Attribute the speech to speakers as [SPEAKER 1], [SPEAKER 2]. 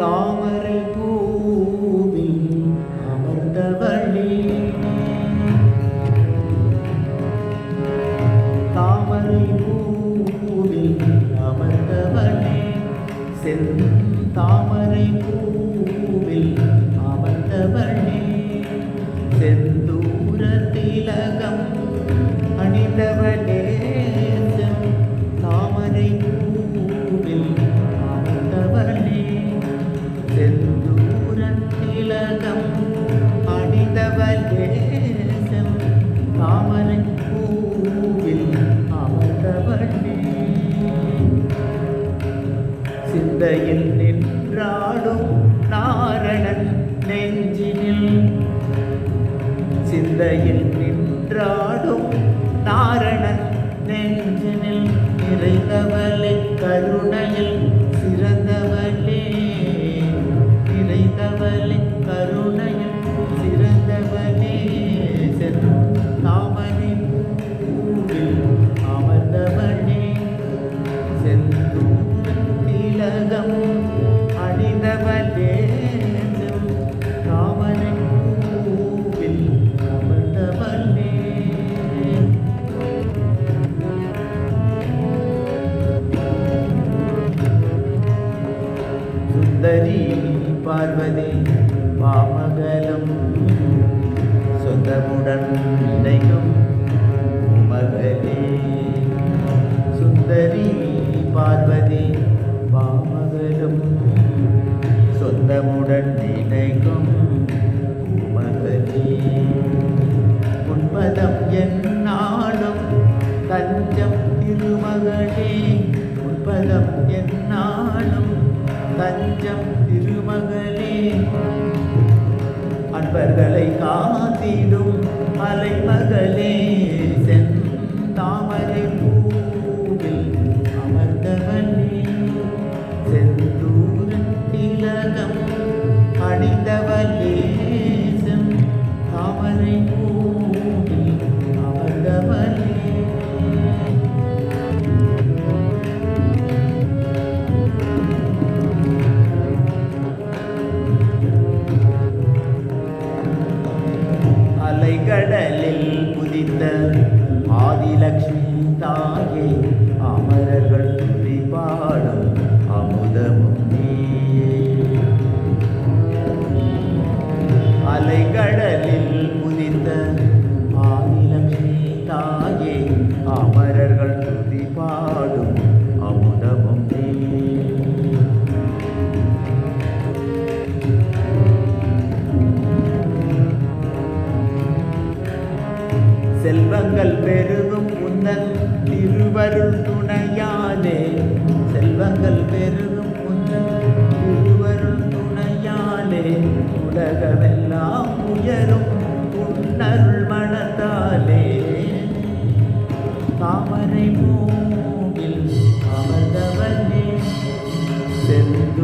[SPEAKER 1] தாமரை பூவில் அமர்ந்தவளே தாமரை பூவில் அமர்ந்தவளே செந்தாமரை பூவில் செந்தூர திலகம் அணிந்தவளே தாமரை பூவில் அமர்ந்தவளே சிந்தையில் நின்றாடும் நாரணன் நெஞ்சினில். சிந்தையில் நின்றாடும் சுந்தரி பார்வதி மாமகலம் சொந்தமுடன் நினைக்கும் மகளே சுந்தரி பார்வதி மாமகலம் சொந்தமுடன் நினைக்கும் மகளே உன்பதம் என்னாலும் தஞ்சம் திருமகளே. உன்பதம் தஞ்சம் திருமகளே. அன்பர்களை காத்திடும் அலைமகளே. செந்தாமரை ஆதிலக்ஷ்மி தாயே அமரர்கள் துதி பாடும் அமுதமும் நீயே. அலைகடலில் குதித்த ஆதிலக்ஷ்மி தாயே அமரர்கள் துதி பாடும் அமுதமும் நீயே. செல்வங்கள் பே திருவருள் துணையாலே செல்வங்கள் பெருகும் உந்தன் திருவருள் துணையாலே உலகமெல்லாம் உயரும் உன்னருள் மனத்தாலே தாமரை மூவில் அமர்ந்தவனே. செல்வ